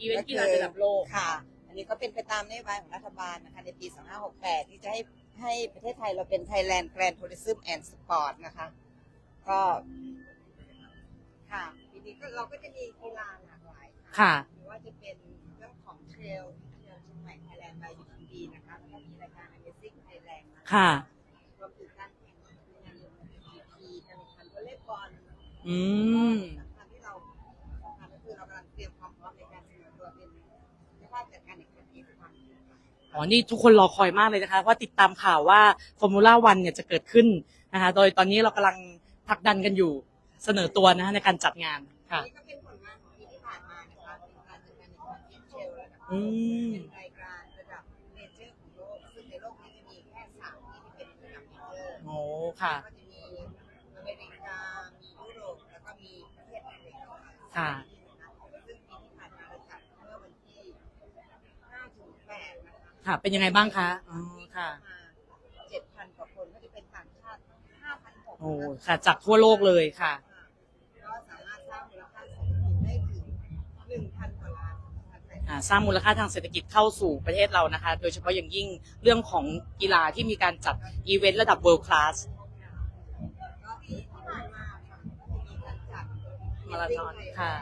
อีเวนต์กีฬาระดับโลก ค่ะ อันนี้ก็เป็นไปตามนโยบายของรัฐบาลนะคะในปี 2568 ที่จะให้ให้ประเทศไทยเราเป็น Thailand Grand Tourism and Sport นะคะ ก็ค่ะปีนี้ก็เราก็จะมีกีฬาหลากหลายค่ะไม่ว่าจะเป็นเรื่องของเทรลเทรลเชียงใหม่ Thailand by UTV นะคะแล้วก็มีรายการ Amazing Thailand นะคะค่ะรวมถึงการแข่งขันในงานเลี้ยง GP การแข่งขันวอลเลย์บอลอืม ภาพจัดการแข่งขันอีกครั้งอ๋อ นี่ทุกคนรอคอยมากเลยนะคะ ว่าติดตามข่าวว่าฟอร์มูล่าวันเนี่ยจะเกิดขึ้นนะคะ โดยตอนนี้เรากำลังผลักดันกันอยู่เสนอตัวนะคะในการจัดงานค่ะ นี่ก็เป็นผลงานของปีที่ผ่านมานะคะเป็นการจัดการแข่งขันทีมเชลระดับอืมเป็นรายการระดับเมเจอร์ของโลกซึ่งในโลกนี้จะมีแค่สามที่ที่เป็นระดับเมเจอร์ โอ้ค่ะ ก็จะมีอเมริกา มียุโรป แล้วก็มีประเทศไทยค่ะ ซึ่งปีที่ผ่านมาเราจัดเมื่อวันที่5ถึง8นะ คะค่ะ เป็นยังไงบ้างคะอ๋อค่ะเจ็ดพันกว่าคนก็จะเป็นต่างชาติห้าพันหกโอ้ค่ะ จากทั่วโลกเลยค่ะก็สามารถสร้างมูลค่าเศรษฐกิจได้ถึงหนึ่งพันกว่าล้านอ่าสร้างมูลค่าทางเศรษฐกิจเข้าสู่ประเทศเรานะคะ โดยเฉพาะอย่างยิ่งเรื่องของกีฬาที่มีการจัดอีเวนต์ระดับ world class ก็ที่ผ่านมาค่ะมีการจัดมาราธอนค่ะ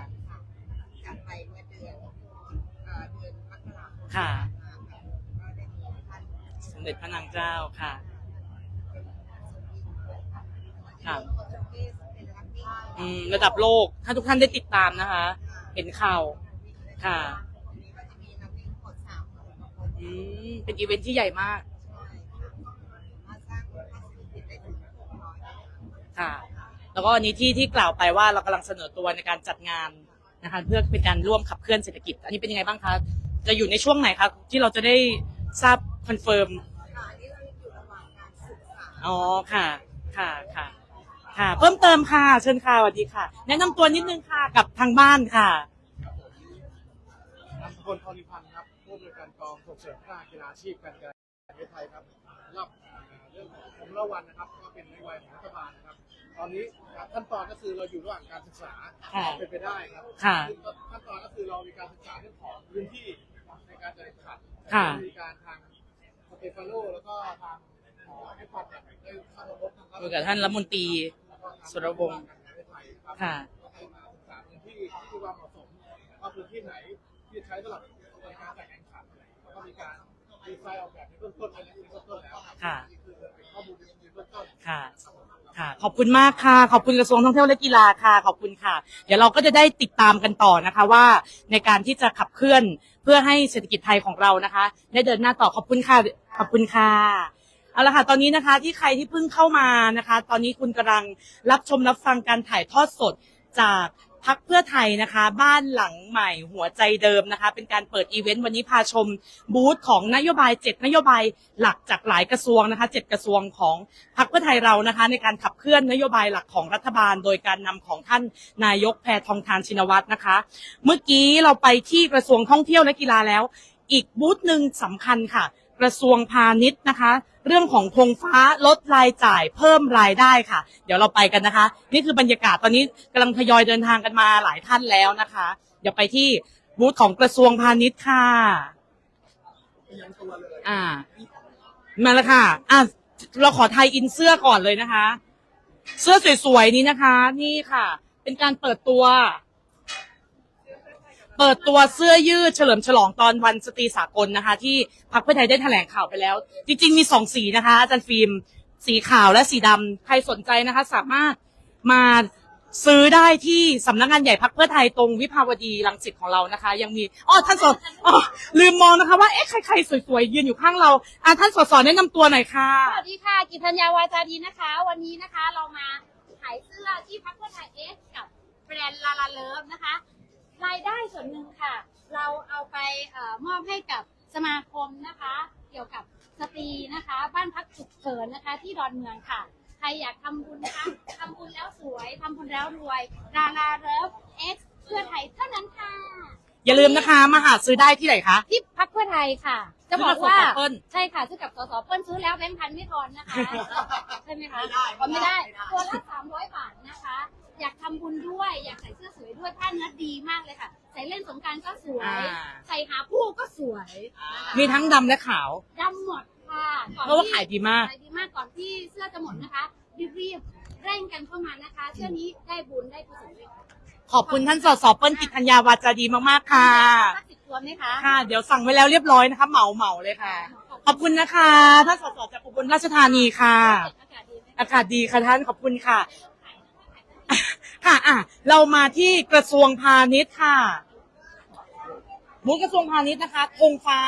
จัดไปเมื่อเดือนเอ่อเดือนมกราคมค่ะ ก็ได้มีท่าน สม เด็จพระนางเจ้าค่ะค่ะอืมระดับโลก ถ้าทุกท่านได้ติดตามนะคะ เห็นข่าว ค่ะอืมเป็นอีเวนท์ที่ใหญ่มากค่ะสามารถสร้างมูลค่าเศรษฐกิจได้ถึงหกร้อยล้านค่ะ แล้วก็อันนี้ที่ที่กล่าวไปว่าเรากำลังเสนอตัวในการจัดงานนะคะเพื่อเป็นการร่วมขับเคลื่อนเศรษฐกิจ อันนี้เป็นยังไงบ้างคะ จะอยู่ในช่วงไหนคะที่เราจะได้ทราบคอนเฟิร์ม อ๋อค่ะค่ะค่ะ ค่ะ เพิ่มเติมค่ะ เชิญค่ะสวัสดีค่ะ แนะนำตัวนิดนึงค่ะกับทางบ้านค่ะนัทพลพรพันธ์ครับผู้บริการกองส่งเสริมการกีฬาอาชีพการกีฬาแห่งประเทศไทยครับสำหรับเรื่องของผมละวันนะครับ ก็เป็นนโยบายของรัฐบาลนะครับ ตอนนี้ครับขั้นตอนก็คือเราอยู่ระหว่างการศึกษาค่ะ เป็นไปได้ครับค่ะ ซึ่งขั้นตอนก็คือเรามีการศึกษาเรื่องของพื้นที่ในการจัดแข่งขันค่ะ มีการทางสเตฟานโลแล้วก็ทางเอ่อให้ ความเนี่ยได้เข้ามาพบทางคุยกับท่านรัฐมนตรีแล้วก็ทางสุรวงศ์การกีฬาแห่งประเทศไทยครับค่ะก็ให้มาศึกษาพื้นที่ที่ว่าเหมาะสมว่าพื้นที่ไหนที่ใช้สำหรับในการจัดแข่งขันแล้วก็มีการดีไซน์ออกแบบในเบื้องต้นในเบื้องต้นแล้วครับค่ะนี่คือเป็นข้อมูลในเบื้องต้นค่ะ ค่ะ ขอบคุณมากค่ะ ขอบคุณกระทรวงท่องเที่ยวและกีฬาค่ะ ขอบคุณค่ะ เดี๋ยวเราก็จะได้ติดตามกันต่อนะคะว่าในการที่จะขับเคลื่อนเพื่อให้เศรษฐกิจไทยของเรานะคะ ได้เดินหน้าต่อขอบคุณค่ะ ขอบคุณค่ะ เอาละค่ะ ตอนนี้นะคะที่ใครที่เพิ่งเข้ามานะคะ ตอนนี้คุณกำลังรับชมรับฟังการถ่ายทอดสดจากพักเพื่อไทยนะคะ บ้านหลังใหม่หัวใจเดิมนะคะ เป็นการเปิดอีเวนต์วันนี้พาชมบูธของนโยบาย 7 นโยบายหลักจากหลายกระทรวงนะคะ 7 กระทรวงของพักเพื่อไทยเรานะคะ ในการขับเคลื่อนนโยบายหลักของรัฐบาล โดยการนำของท่านนายกแพทองทานชินวัตรนะคะ เมื่อกี้เราไปที่กระทรวงท่องเที่ยวและกีฬาแล้ว อีกบูธหนึ่งสำคัญค่ะ กระทรวงพาณิชย์นะคะ เรื่องของธงฟ้าลดรายจ่ายเพิ่มรายได้ค่ะ เดี๋ยวเราไปกันนะคะ นี่คือบรรยากาศตอนนี้กำลังทยอยเดินทางกันมาหลายท่านแล้วนะคะ เดี๋ยวไปที่บูธของกระทรวงพาณิชย์ค่ะ อ่า มาแล้วค่ะ อะ เราขอไทยอินเสื้อก่อนเลยนะคะ เสื้อสวยๆนี้นะคะ นี่ค่ะ เป็นการเปิดตัว เปิดตัวเสื้อยืดเฉลิมฉลองตอนวันสตรีสากลนะคะ ที่พรรคเพื่อไทยได้แถลงข่าวไปแล้ว จริงๆ มีสองสีนะคะ อาจารย์ฟิล์มสีขาวและสีดำใครสนใจนะคะ สามารถมาซื้อได้ที่สำนักงานใหญ่พรรคเพื่อไทยตรงวิภาวดีรังสิตของเรานะคะ ยังมีอ๋อท่านสดอ๋อลืมมองนะคะว่าเอ๊ะใครๆสวยๆยืนอยู่ข้างเราอะท่านสดสอนแนะนำตัวหน่อยค่ะ สวัสดีค่ะ กิตัญญาวาจาดีนะคะ วันนี้นะคะเรามาขายเสื้อที่พักเพื่อไทยเอสกับแบรนด์ลาลาเลิฟนะคะ รายได้ส่วนหนึ่งค่ะ เราเอาไปเออมอบให้กับสมาคมนะคะ เกี่ยวกับสตรีนะคะ บ้านพักฉุกเฉินนะคะ ที่ดอนเมืองค่ะ ใครอยากทำบุญนะคะทำบุญแล้วสวยทำบุญแล้วรวยลาลาเลิฟเอสเพื่อไทยเท่านั้นค่ะ อย่าลืมนะคะมาหาซื้อได้ที่ไหนคะ ที่พักเพื่อไทยค่ะ จะบอกว่าซื้อกับสสเปิ้ล ใช่ค่ะซื้อกับสสเปิ้ลซื้อแล้วแบงค์พันไม่ทอนนะคะ ใช่ไหมคะไม่ได้อ๋อไม่ได้ไม่ได้ ตัวละสามร้อยบาทนะคะ อยากทำบุญด้วย อยาก ใส่เสื้อสวยด้วยผ้าเนื้อดีมากเลยค่ะ ใส่เล่นสงกรารก็สวย อ่า ใส่หาผู้ก็สวยมีทั้งดำและขาว ดำหมดค่ะก่อนเพราะว่าที่ขายดีมาก ขายดีมากก่อนที่เสื้อจะหมดนะคะ รีบๆเร่งกันเข้ามานะคะ เสื้อนี้ได้บุญได้กุศลด้วยค่ะขอบคุณท่านสสเปิ้ลกิจธัญญาวาจาดีมากๆค่ะ สักสิบตัวไหมคะค่ะ เดี๋ยวสั่งไว้แล้วเรียบร้อยนะคะเหมาเหมาเลยค่ะ ขอบคุณนะคะท่านสสจากอุบลราชธานีค่ะ อากาศดีไหมคะ อากาศดีค่ะท่านขอบคุณค่ะ ค่ะอะเรามาที่กระทรวงพาณิชย์ค่ะบูธกระทรวงพาณิชย์นะคะธงฟ้า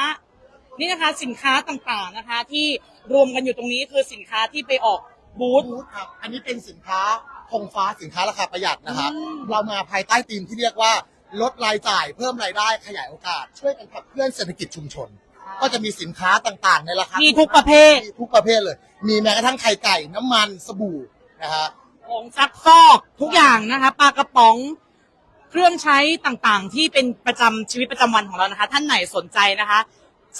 นี่นะคะ สินค้าต่างๆนะคะ ที่รวมกันอยู่ตรงนี้คือสินค้าที่ไปออกบูธ บูธครับ อันนี้เป็นสินค้าคงฟ้าสินค้าราคาประหยัดนะครับ อืม เรามาภายใต้ธีมที่เรียกว่า ลดรายจ่ายเพิ่มรายได้ขยายโอกาส ช่วยกันขับเคลื่อนเศรษฐกิจชุมชน ก็จะมีสินค้าต่างๆ ในราคามีมีทุกประเภทมีทุกประเภทเลย มีแม้กระทั่งไข่ไก่น้ำมันสบู่นะฮะ ของซักฟอกทุกอย่างนะคะปลากระป๋องเครื่องใช้ต่างๆ ที่เป็นประจำชีวิตประจำวันของเรานะคะ ท่านไหนสนใจนะคะ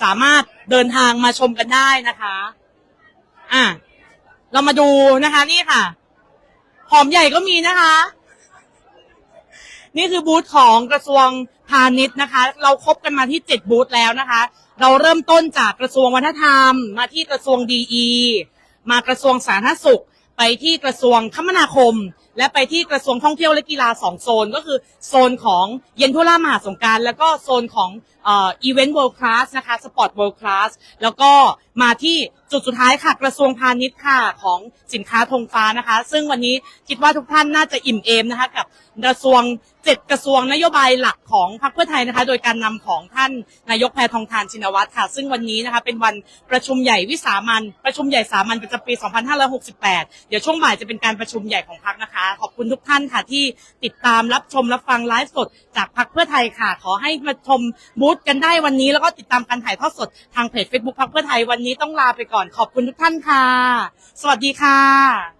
สามารถเดินทางมาชมกันได้นะคะอะเรามาดูนะคะนี่ค่ะ หอมใหญ่ก็มีนะคะ นี่คือบูธของกระทรวงพาณิชย์นะคะ เราครบกันมาที่เจ็ดบูธแล้วนะคะ เราเริ่มต้นจากกระทรวงวัฒนธรรม มาที่กระทรวงดีอีมากระทรวงสาธารณสุข ไปที่กระทรวงคมนาคม และไปที่กระทรวงท่องเที่ยวและกีฬาสองโซน ก็คือโซนของเย็นทั่วล่ามหาสงการ แล้วก็โซนของอีเวนต์เวิลด์คลาสนะคะสปอร์ตเวิลด์คลาสแล้วก็มาที่จุดสุดท้ายค่ะ กระทรวงพาณิชย์ค่ะของสินค้าธงฟ้านะคะ ซึ่งวันนี้คิดว่าทุกท่านน่าจะอิ่มเอมนะคะกับกระทรวงเจ็ดกระทรวงนโยบายหลักของพรรคเพื่อไทยนะคะ โดยการนำของท่านนายกแพทองทานชินวัตรค่ะ ซึ่งวันนี้นะคะเป็นวันประชุมใหญ่วิสามันประชุมใหญ่สามัญประจำปี 2568 เดี๋ยวช่วงบ่ายจะเป็นการประชุมใหญ่ของพรรคนะคะขอบคุณทุกท่านค่ะที่ติดตามรับชมรับฟังไลฟ์สด จากพักเพื่อไทยค่ะ ขอให้มาชมบูธกันได้วันนี้ แล้วก็ติดตามการถ่ายทอดสดทางเพจ Facebook พักเพื่อไทยวันนี้ต้องลาไปก่อนขอบคุณทุกท่านค่ะ สวัสดีค่ะ